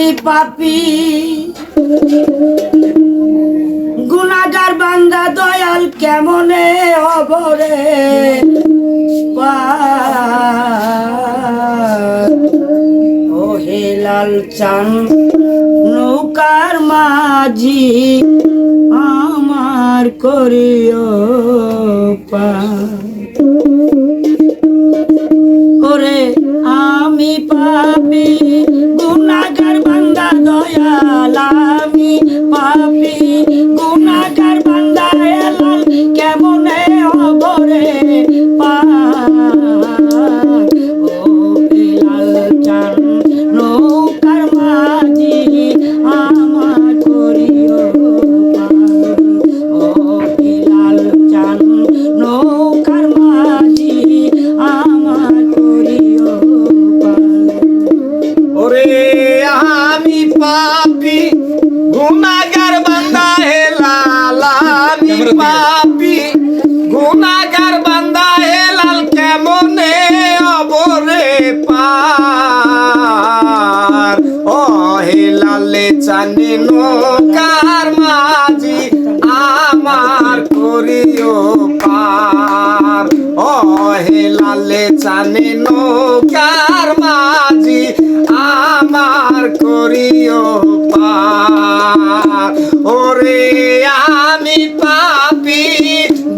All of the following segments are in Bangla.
আমি পাপি। গুনাগার বান্দা দয়াল কেমনে অবরে ও হে লাল চান, নৌকার মাঝি, আমার করিও পা আমি পাপি। লালে চানি নৌকার মাঝি আমার করিও পার। ও হে লালে চানি নৌকার মাঝি আমার করিও পার। ওরে আমি পাপি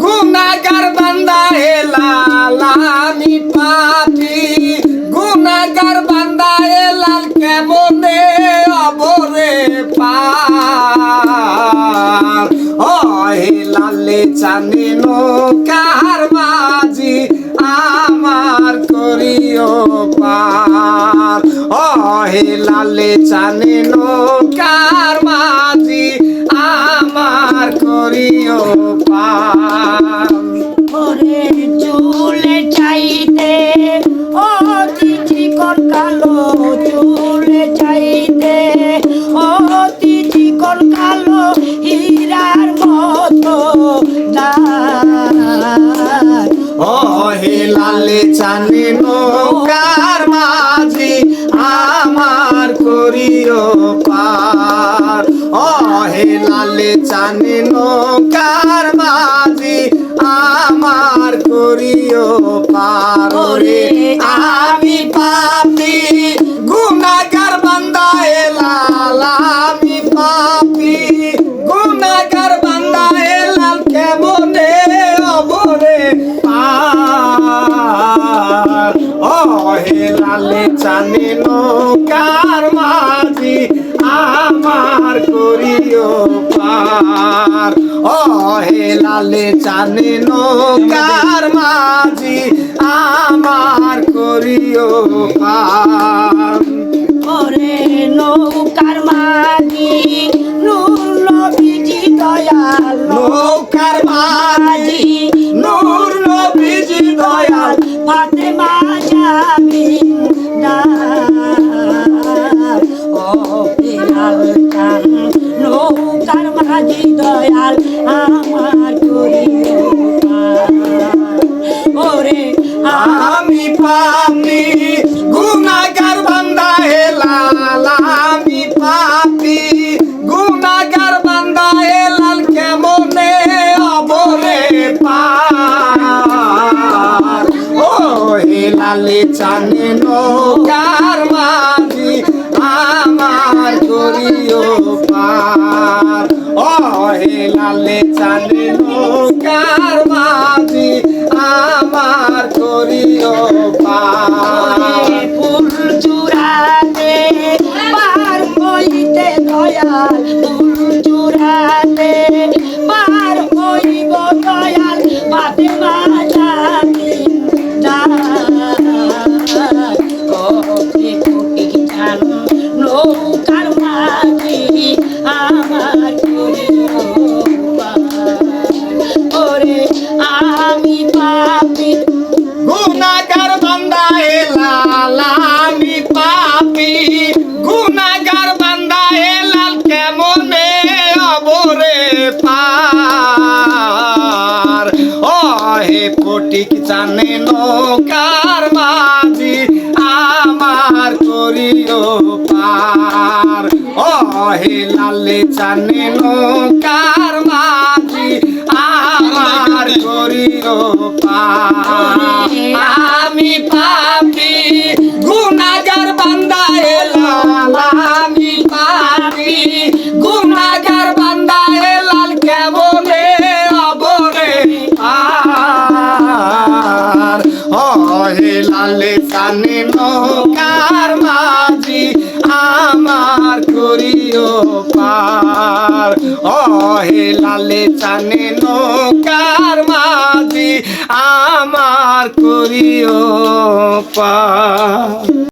গুনাগার বান্দা হে লাল, আমি পাপি গুনাগার বান্দা হে চানি নৌকার মাঝি আমার করিও পার। অহে লালে চানি নৌকার মাঝি আমার করিও লালে চানি নৌকার মাঝি আমার করিও পার। ও হে লালে চানি নৌকার মাঝি আমার করিও পার। আমি পাপি লালে চানে নৌকার মাঝি, আমার করিও পার। ও হে লালে চানে নৌকার মাঝি, আমার করিও পার। লালে চানে নৌকার মাঝি আমার করিও পার। ও হে লালে চানে নৌকার হে লালে চানে নৌকার মাঝি, আমার পার আমি পাপি গুনাগার বান্দা এলাল আমি পাপি গুনাগার বান্দা এলাল কেমনে অবরে আর লালে সানে লালে চানে নৌকার মাঝি আমার করিও পার।